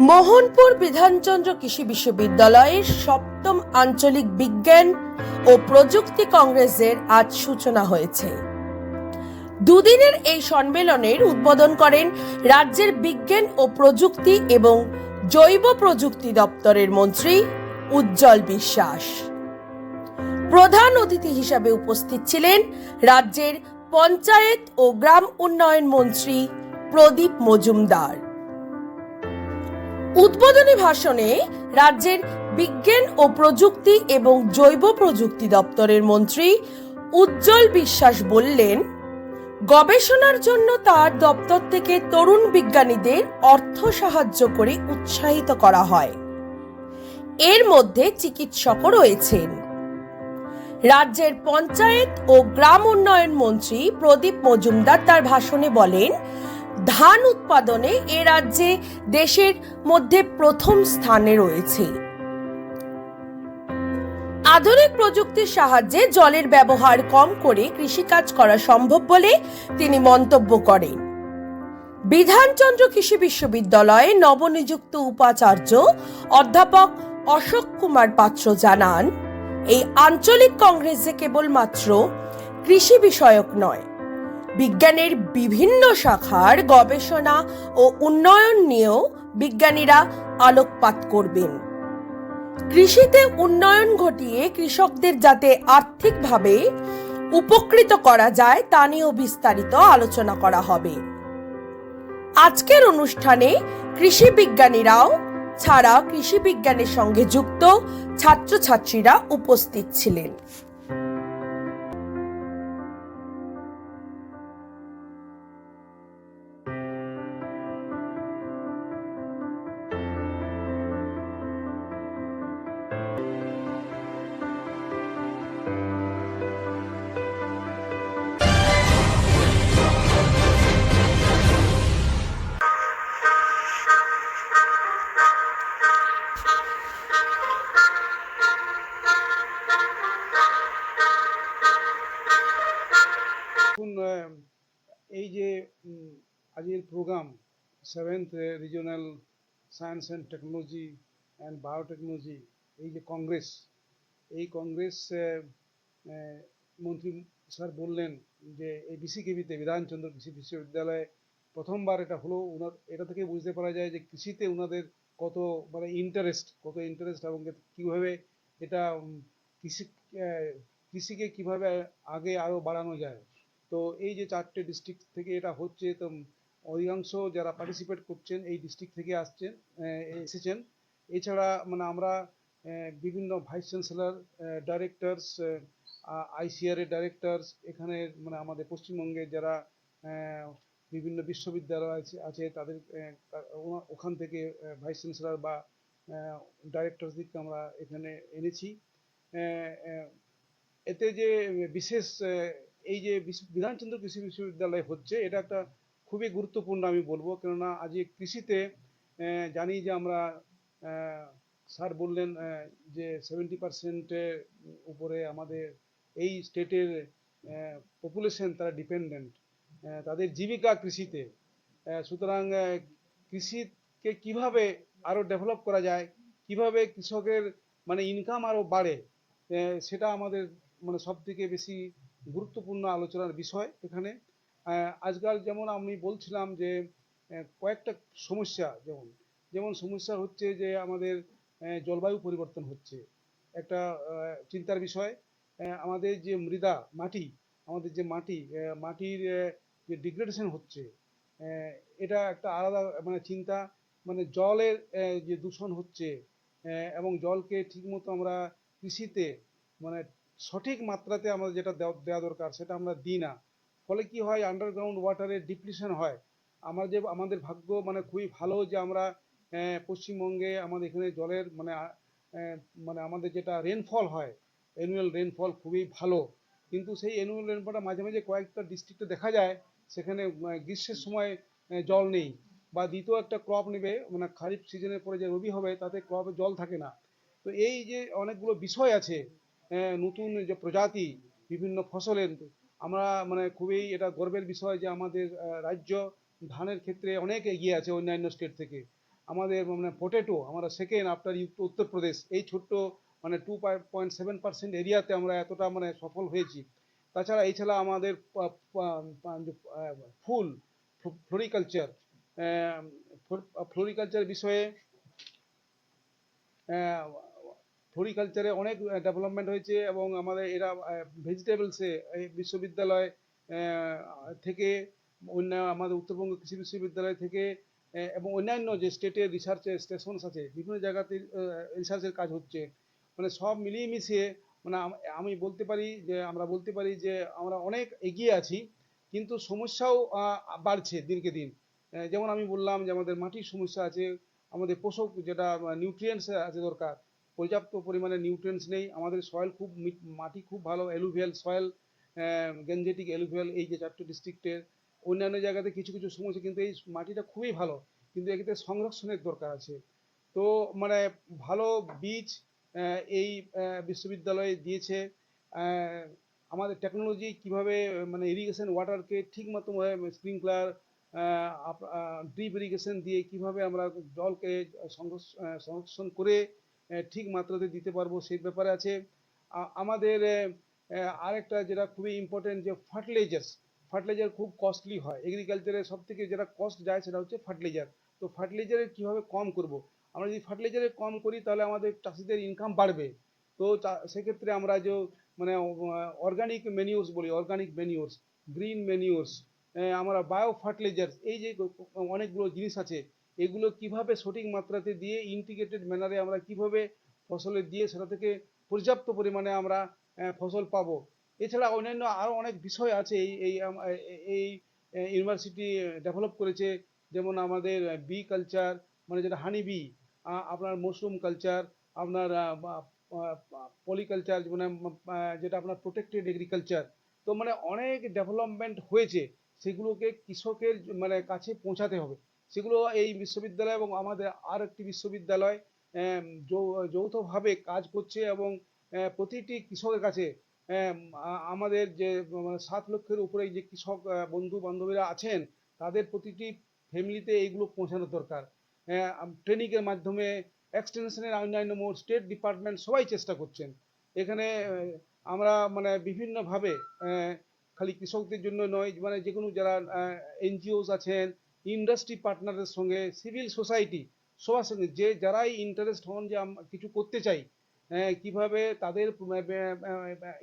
মোহনপুর বিধানচন্দ্র কৃষি বিশ্ববিদ্যালয়ের সপ্তম আঞ্চলিক বিজ্ঞান ও প্রযুক্তি কংগ্রেসের আজ সূচনা হয়েছে। দুদিনের এই সম্মেলনের উদ্বোধন করেন রাজ্যের বিজ্ঞান ও প্রযুক্তি এবং জৈব প্রযুক্তি দপ্তরের মন্ত্রী উজ্জ্বল বিশ্বাস। প্রধান অতিথি হিসাবে উপস্থিত ছিলেন রাজ্যের পঞ্চায়েত ও গ্রাম উন্নয়ন মন্ত্রী প্রদীপ মজুমদার। উদ্বোধনী ভাষণে রাজ্যের বিজ্ঞান ও প্রযুক্তি এবং জৈব প্রযুক্তি দপ্তরের মন্ত্রী উজ্জ্বল বিশ্বাস বললেন, গবেষণার জন্য তার দপ্তর থেকে তরুণ বিজ্ঞানীদের অর্থ সাহায্য করে উৎসাহিত করা হয়। এর মধ্যে চিকিৎসকও রয়েছেন। রাজ্যের পঞ্চায়েত ও গ্রাম উন্নয়ন মন্ত্রী প্রদীপ মজুমদার তার ভাষণে বলেন ধান উৎপাদনে এ রাজ্যে দেশের মধ্যে প্রথম স্থানে রয়েছে। আধুনিক প্রযুক্তির সাহায্যে জলের ব্যবহার কম করে কৃষিকাজ করা সম্ভব বলে তিনি মন্তব্য করেন। বিধানচন্দ্র কৃষি বিশ্ববিদ্যালয়ে নবনিযুক্ত উপাচার্য অধ্যাপক অশোক কুমার পাত্র জানান, এই আঞ্চলিক কংগ্রেসে কেবলমাত্র কৃষি বিষয়ক নয় বিজ্ঞানের বিভিন্ন শাখার গবেষণা ও উন্নয়ন নিয়েও বিজ্ঞানীরা আলোকপাত করবেন। কৃষিতে উন্নয়ন ঘটিয়ে কৃষকদের যাতে আর্থিকভাবে উপকৃত করা যায়, তা নিয়েও বিস্তারিত আলোচনা করা হবে। আজকের অনুষ্ঠানে কৃষি বিজ্ঞানীরাও ছাড়া কৃষি বিজ্ঞানের সঙ্গে যুক্ত ছাত্রছাত্রীরা উপস্থিত ছিলেন। Seventh regional science and technology and biotechnology এই যে কংগ্রেস এই কংগ্রেস মন্ত্রী স্যার বললেন যে এই বিসিকেবিতে বিধানচন্দ্র কৃষি বিশ্ববিদ্যালয়ে প্রথমবার এটা হলো ওনার এটা থেকে বুঝতে পারা যায় যে কৃষিতে ওনাদের কত মানে ইন্টারেস্ট কত ইন্টারেস্ট এবং কীভাবে এটা কৃষি কৃষিকে কীভাবে আগে আরও বাড়ানো যায়। তো এই যে চারটে ডিস্ট্রিক্ট থেকে এটা হচ্ছে, তো অধিকাংশ যারা পার্টিসিপেট করছেন এই ডিস্ট্রিক্ট থেকে আসছেন এসেছেন। এছাড়া মানে আমরা বিভিন্ন ভাইস চ্যান্সেলর ডাইরেক্টরস আইসিআর এর ডাইরেক্টরস এখানে মানে আমাদের পশ্চিমবঙ্গে যারা বিভিন্ন বিশ্ববিদ্যালয় আছে আছে তাদের ওখান থেকে ভাইস চ্যান্সেলর বা ডাইরেক্টরসদেরকে আমরা এখানে এনেছি। এতে যে বিশেষ এই যে বিধানচন্দ্র কৃষি বিশ্ববিদ্যালয় হচ্ছে, এটা একটা খুবই গুরুত্বপূর্ণ আমি বলব। কেননা আজ কৃষিতে জানি যে আমরা স্যার বললেন যে সেভেন্টি পার্সেন্টের উপরে আমাদের এই স্টেটের পপুলেশন তারা ডিপেন্ডেন্ট তাদের জীবিকা কৃষিতে। সুতরাং কৃষিকে কীভাবে আরও ডেভেলপ করা যায়, কীভাবে কৃষকের মানে ইনকাম আরও বাড়ে সেটা আমাদের মানে সব থেকে বেশি গুরুত্বপূর্ণ আলোচনার বিষয় এখানে। আজকাল যেমন আমি বলছিলাম যে কয়েকটা সমস্যা যেমন যেমন সমস্যা হচ্ছে যে আমাদের জলবায়ু পরিবর্তন হচ্ছে। একটা চিন্তার বিষয় আমাদের যে মৃদা মাটি, আমাদের যে মাটি মাটির যে ডিগ্রেডেশন হচ্ছে এটা একটা আলাদা মানে চিন্তা মানে জলের যে দূষণ হচ্ছে এবং জলকে ঠিকমতো আমরা কৃষিতে মানে সঠিক মাত্রাতে আমাদের যেটা দেওয়া দেওয়া দরকার, সেটা আমরা দিই না। ফলে কি হয় আন্ডারগ্রাউন্ড ওয়াটারের ডিপ্লিশন হয়। আমার যে, আমাদের ভাগ্য মানে খুবই ভালো যে আমরা পশ্চিমবঙ্গে আমাদের এখানে জলের মানে মানে আমাদের যেটা রেনফল হয় অ্যানুয়াল রেনফল খুবই ভালো। কিন্তু সেই অ্যানুয়াল রেনফলটা মাঝে মাঝে কয়েকটা ডিস্ট্রিক্টে দেখা যায়, সেখানে গ্রীষ্মের সময় জল নেই। বা দ্বিতীয় একটা ক্রপ নেবে মানে খারিফ সিজনের পরে যে রবি হবে, তাতে ক্রপে জল থাকে না। তো এই যে অনেকগুলো বিষয় আছে নতুন যে প্রজাতি, বিভিন্ন ফসলের আমরা মানে খুবই এটা গর্বের বিষয় যে আমাদের রাজ্য ধানের ক্ষেত্রে অনেক এগিয়ে আছে অন্যান্য স্টেট থেকে। আমাদের মানে পোটেটো আমরা সেকেন্ড আফটার উত্তরপ্রদেশ, এই ছোট্ট মানে টু পয়েন্ট সেভেন পার্সেন্ট এরিয়াতে আমরা এতটা মানে সফল হয়েছি। তাছাড়া এছাড়া আমাদের ফুল ফ্লোরিকালচার ফ্লোরিকালচার বিষয়ে ফ্লোরিকালচারে অনেক ডেভেলপমেন্ট হয়েছে এবং আমাদের এরা ভেজিটেবলসে এই বিশ্ববিদ্যালয় থেকে অন্য আমাদের উত্তরবঙ্গ কৃষি বিশ্ববিদ্যালয় থেকে এবং অন্যান্য যে স্টেটের রিসার্চের স্টেশনস আছে, বিভিন্ন জায়গাতে রিসার্চের কাজ হচ্ছে। মানে সব মিলিয়ে মিশিয়ে মানে আমি বলতে পারি যে, আমরা বলতে পারি যে, আমরা অনেক এগিয়ে আছি, কিন্তু সমস্যাও বাড়ছে দিনকে দিন। যেমন আমি বললাম যে, আমাদের মাটির সমস্যা আছে, আমাদের পোষক যেটা নিউট্রিয়েন্টস আছে দরকার পর্যাপ্ত পরিমাণে নিউট্রিয়েন্টস নেই। আমাদের সয়েল খুব মাটি খুব ভালো অ্যালুভিয়াল সয়েল গেঞ্জেটিক অ্যালুভিয়াল এই যে চারটে ডিস্ট্রিক্টের অন্যান্য জায়গাতে কিছু কিছু সমস্যা কিন্তু এই মাটিটা খুবই ভালো, কিন্তু এক্ষেত্রে সংরক্ষণের দরকার আছে। তো মানে ভালো বীজ এই বিশ্ববিদ্যালয়ে দিয়েছে। আমাদের টেকনোলজি কীভাবে মানে ইরিগেশন ওয়াটারকে ঠিক মতো স্প্রিংকলার ড্রিপ ইরিগেশন দিয়ে কীভাবে আমরা জলকে সংরক্ষ- সংরক্ষণ করে ঠিক মাত্রাতে দিতে পারব সেই ব্যাপারে আছে। আমাদের আরেকটা যেটা খুবই ইম্পর্টেন্ট যে ফার্টিলাইজার্স ফার্টিলাইজার খুব কস্টলি হয়। এগ্রিকালচারে সব থেকে যেটা কস্ট যায় সেটা হচ্ছে ফার্টিলাইজার তো ফার্টিলাইজারের কীভাবে কম করব? আমরা যদি ফার্টিলাইজারে কম করি তাহলে আমাদের চাষিদের ইনকাম বাড়বে। তো সেক্ষেত্রে আমরা যে মানে অর্গানিক ম্যানিউরস বলি অর্গানিক ম্যানিউরস গ্রিন ম্যানিউরস আমরা বায়ো ফার্টিলাইজার এই যে অনেকগুলো জিনিস আছে এগুলো কীভাবে সঠিক মাত্রাতে দিয়ে ইন্টিগ্রেটেড ম্যানারে আমরা কীভাবে ফসলে দিয়ে সেটা থেকে পর্যাপ্ত পরিমাণে আমরা ফসল পাবো। এছাড়া অন্যান্য আরও অনেক বিষয় আছে এই এই এই ইউনিভার্সিটি ডেভেলপ করেছে। যেমন আমাদের বি কালচার মানে যেটা হানি বি আপনার মশরুম কালচার আপনার পলিকালচার মানে যেটা আপনার প্রোটেক্টেড এগ্রিকালচার তো মানে অনেক ডেভেলপমেন্ট হয়েছে। সেগুলোকে কৃষকের মানে কাছে পৌঁছাতে হবে। সেগুলো এই বিশ্ববিদ্যালয় এবং আমাদের আর একটি বিশ্ববিদ্যালয় যৌথভাবে কাজ করছে এবং প্রতিটি কৃষকের কাছে আমাদের যে মানে সাত লক্ষের উপরে যে কৃষক বন্ধু বান্ধবীরা আছেন, তাদের প্রতিটি ফ্যামিলিতে এইগুলো পৌঁছানো দরকার। ট্রেনিংয়ের মাধ্যমে এক্সটেনশনের অন্যান্য মোট স্টেট ডিপার্টমেন্ট সবাই চেষ্টা করছেন। এখানে আমরা মানে বিভিন্নভাবে খালি কৃষকদের জন্য নয় মানে যে কোনো যারা এনজিওস আছেন ইন্ডাস্ট্রি পার্টনারের সঙ্গে সিভিল সোসাইটি সবার সঙ্গে যে যারাই ইন্টারেস্ট হন যে কিছু করতে চাই আহ, কীভাবে তাদের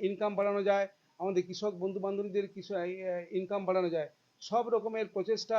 ইনকাম বাড়ানো যায় আমাদের কৃষক বন্ধু বান্ধবীদের কিছু ইনকাম বাড়ানো যায় সব রকমের প্রচেষ্টা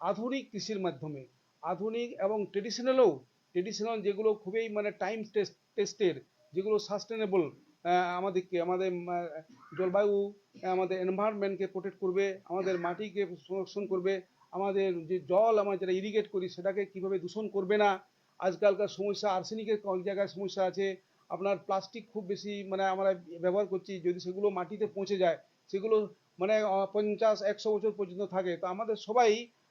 আধুনিক কৃষির মাধ্যমে। আধুনিক এবং ট্রেডিশনালও ট্রেডিশনাল যেগুলো খুবই মানে টাইম টেস্টেড যেগুলো সাস্টেনেবল আমাদেরকে, আমাদের জলবায়ু, আমাদের এনভায়রনমেন্টকে প্রোটেক্ট করবে, আমাদের মাটিকে সংরক্ষণ করবে, আমাদের যে জল আমরা যেটা ইরিগেট করি সেটাকে কীভাবে দূষণ করবে না। আজকালকার সমস্যা আর্সেনিকের অনেক জায়গায় সমস্যা আছে। আপনার প্লাস্টিক খুব বেশি মানে আমরা ব্যবহার করছি, যদি সেগুলো মাটিতে পৌঁছে যায়, সেগুলো মানে পঞ্চাশ, একশো বছর পর্যন্ত থাকে। তো আমাদের সবাই,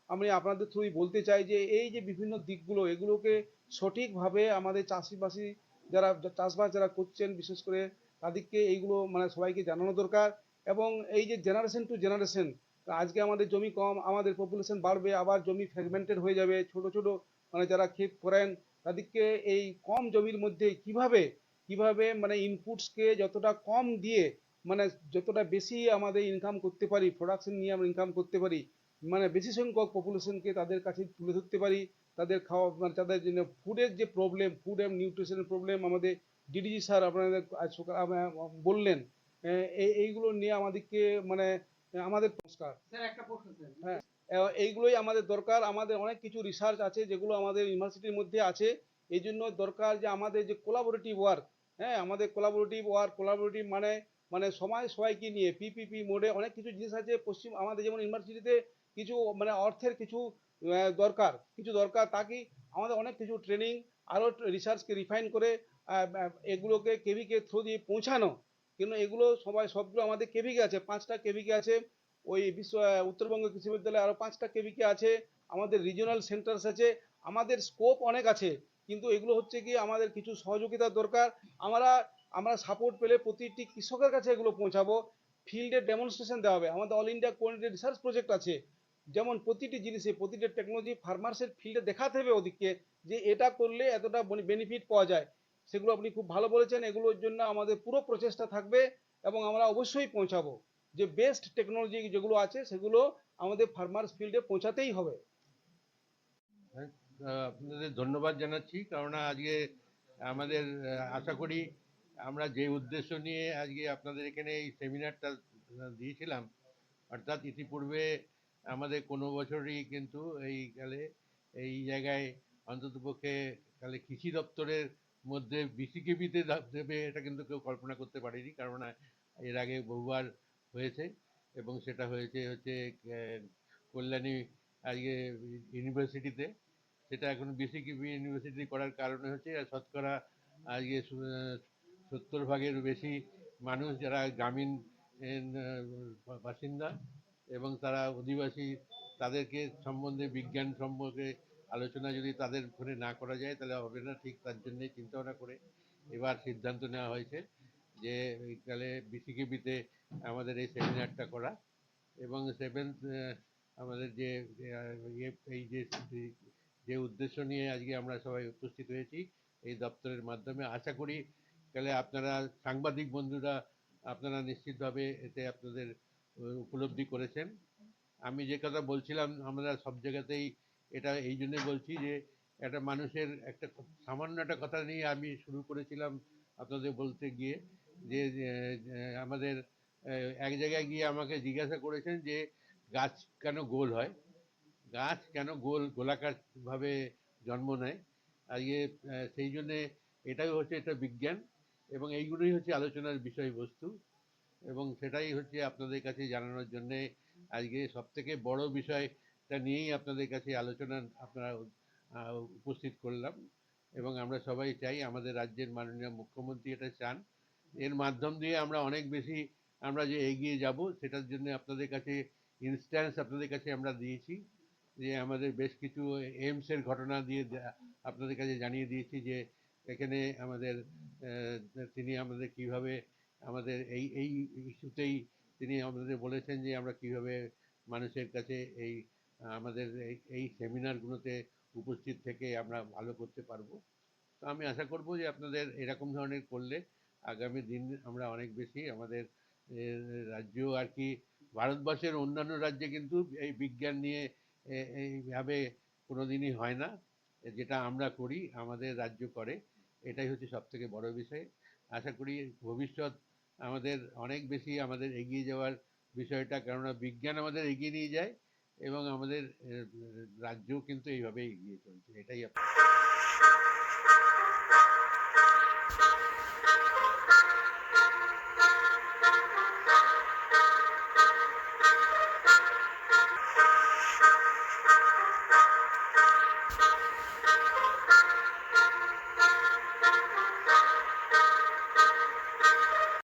আমি আপনাদের থ্রুই বলতে চাই যে, এই যে বিভিন্ন দিকগুলো, এগুলোকে সঠিকভাবে আমাদের চাষিবাসী যারা, চাষবাস যারা করছেন, বিশেষ করে তাদেরকে এইগুলো মানে সবাইকে জানানো দরকার। এবং এই যে জেনারেশন টু জেনারেশন আজকে আমাদের জমি কম, আমাদের পপুলেশন বাড়বে, আবার জমি ফ্র্যাগমেন্টেড হয়ে যাবে, ছোট ছোট মানে যারা ক্ষেত করেন, তাদেরকে এই কম জমির মধ্যে কীভাবে কীভাবে মানে ইনপুটসকে যতটা কম দিয়ে মানে যতটা বেশি আমাদের ইনকাম করতে পারি প্রোডাকশন নিয়ে আমরা ইনকাম করতে পারি মানে বেশি সংখ্যক পপুলেশনকে তাদের কাছে তুলে ধরতে পারি তাদের খাওয়া মানে তাদের জন্য ফুডের যে প্রবলেম ফুড অ্যান্ড নিউট্রিশনের প্রবলেম আমাদের ডিডিজি স্যার আপনাদের আজ সকাল বললেন। এই এইগুলো নিয়ে আমাদেরকে মানে আমাদের সংস্কার। আহ, এইগুলোই আমাদের দরকার। আমাদের অনেক কিছু রিসার্চ আছে যেগুলো আমাদের ইউনিভার্সিটির মধ্যে আছে। এই জন্য দরকার যে আমাদের যে কোলাবোরেটিভ ওয়ার্ক হ্যাঁ আমাদের কোলাবোরেটিভ ওয়ার্ক কোলাবোরেটিভ মানে মানে সবাই সবাইকে নিয়ে পিপিপি মোডে অনেক কিছু জিনিস আছে। পশ্চিম আমাদের যেমন ইউনিভার্সিটিতে কিছু মানে অর্থের কিছু দরকার, কিছু দরকার তাকে আমাদের অনেক কিছু ট্রেনিং আরও রিসার্চকে রিফাইন করে এগুলোকে কেভিকে থ্রু দিয়ে পৌঁছানো। কিন্তু এগুলো সবাই, সবগুলো আমাদের কেভিকে আছে, পাঁচটা কেভিকে আছে, ওই বিশ্ব উত্তরবঙ্গ কৃষি বিদ্যালয়ে আরও পাঁচটা কেভিকে আছে, আমাদের রিজিওনাল সেন্টার্স আছে, আমাদের স্কোপ অনেক আছে, কিন্তু এগুলো হচ্ছে কি আমাদের কিছু সহযোগিতার দরকার। আমরা আমরা সাপোর্ট পেলে প্রতিটি কৃষকের কাছে এগুলো পৌঁছাবো। ফিল্ডে ডেমনস্ট্রেশন দেওয়া হবে। আমাদের all India coordinated research project আছে। যেমন প্রতিটি জিনিসে প্রতিটা টেকনোলজি ফার্মার্সের ফিল্ডে দেখাতে হবে ওদিকে যে এটা করলে এতটা বেনিফিট পাওয়া যায়। সেগুলো আপনি খুব ভালো বলেছেন এগুলোর জন্য আমাদের পুরো প্রচেষ্টা থাকবে এবং আমরা অবশ্যই পৌঁছাবো যে বেস্ট টেকনোলজি যেগুলো আছে সেগুলো আমাদের ফার্মার্স ফিল্ডে পৌঁছাতেই হবে। আহ, আপনাদের ধন্যবাদ জানাচ্ছি কেননা আজকে আমাদের আশা করি আমরা যে উদ্দেশ্য নিয়ে আজকে আপনাদের এখানে এই সেমিনারটা দিয়েছিলাম অর্থাৎ ইতিপূর্বে আমাদের কোনো বছরই কিন্তু এই কালে এই জায়গায় অন্ততপক্ষে কালে কৃষি দপ্তরের মধ্যে বিসিকেবিতে দেবে এটা কিন্তু কেউ কল্পনা করতে পারেনি, কারণ এর আগে বহুবার হয়েছে এবং সেটা হয়েছে হচ্ছে কল্যাণী আজকে ইউনিভার্সিটিতে। সেটা এখন বিসিকিবি ইউনিভার্সিটি করার কারণে হচ্ছে শতকরা আজকে সত্তর ভাগের বেশি মানুষ যারা গ্রামীণ বাসিন্দা এবং তারা অধিবাসী, তাদেরকে সম্বন্ধে, বিজ্ঞান সম্পর্কে আলোচনা যদি তাদের ওখানে না করা যায়, তাহলে হবে না ঠিক তার জন্যই চিন্তা ভাবনা করে এবার সিদ্ধান্ত নেওয়া হয়েছে যে এইকালে বিসিকেবিতে আমাদের এই সেমিনারটা করা এবং সেভেন্থ আমাদের যে ইয়ে এই যে যে উদ্দেশ্য নিয়ে আজকে আমরা সবাই উপস্থিত হয়েছি এই দপ্তরের মাধ্যমে, আশা করি তাহলে আপনারা সাংবাদিক বন্ধুরা আপনারা নিশ্চিতভাবে এতে আপনাদের উপলব্ধি করেছেন। আমি যে কথা বলছিলাম আমরা সব জায়গাতেই এটা এই জন্যই বলছি যে একটা মানুষের একটা সামান্য একটা কথা নিয়ে আমি শুরু করেছিলাম আপনাদের বলতে গিয়ে যে আমাদের এক জায়গায় গিয়ে আমাকে জিজ্ঞাসা করেছেন যে গাছ কেন গোল হয়? গাছ কেন গোল গোলাকার ভাবে জন্ম নেয়? আজকে আহ, সেই জন্যে এটাই হচ্ছে এটা বিজ্ঞান এবং এইগুলোই হচ্ছে আলোচনার বিষয়বস্তু। এবং সেটাই হচ্ছে আপনাদের কাছে জানানোর জন্যে আজকে সব থেকে বড় বিষয়টা নিয়েই আপনাদের কাছে আলোচনা আপনারা উপস্থিত করলাম। এবং আমরা সবাই চাই আমাদের রাজ্যের মাননীয় মুখ্যমন্ত্রী এটা চান। এর মাধ্যম দিয়ে আমরা অনেক বেশি আমরা যে এগিয়ে যাব সেটার জন্য আপনাদের কাছে ইনস্ট্যান্স আপনাদের কাছে আমরা দিয়েছি। যে আমাদের বেশ কিছু এইমসের ঘটনা দিয়ে আপনাদের কাছে জানিয়ে দিয়েছি যে এখানে আমাদের তিনি আমাদের কীভাবে আমাদের এই এই ইস্যুতেই তিনি আমাদের বলেছেন যে আমরা কীভাবে মানুষের কাছে এই, আমাদের এই- সেমিনারগুলোতে উপস্থিত থেকে আমরা ভালো করতে পারব। তো আমি আশা করব যে আপনাদের এরকম ধরনের করলে আগামী দিন আমরা অনেক বেশি আমাদের রাজ্য আর কি, ভারতবর্ষের অন্যান্য রাজ্যে কিন্তু এই বিজ্ঞান নিয়ে এইভাবে কোনো দিনই হয় না। যেটা আমরা করি, আমাদের রাজ্য করে, এটাই হচ্ছে সব থেকে বড় বিষয়। আশা করি ভবিষ্যৎ আমাদের অনেক বেশি আমাদের এগিয়ে যাওয়ার বিষয়টা, কেননা বিজ্ঞান আমাদের এগিয়ে নিয়ে যায় এবং আমাদের রাজ্যও রাজ্য কিন্তু এইভাবেই এগিয়ে চলছে, এটাই আপ-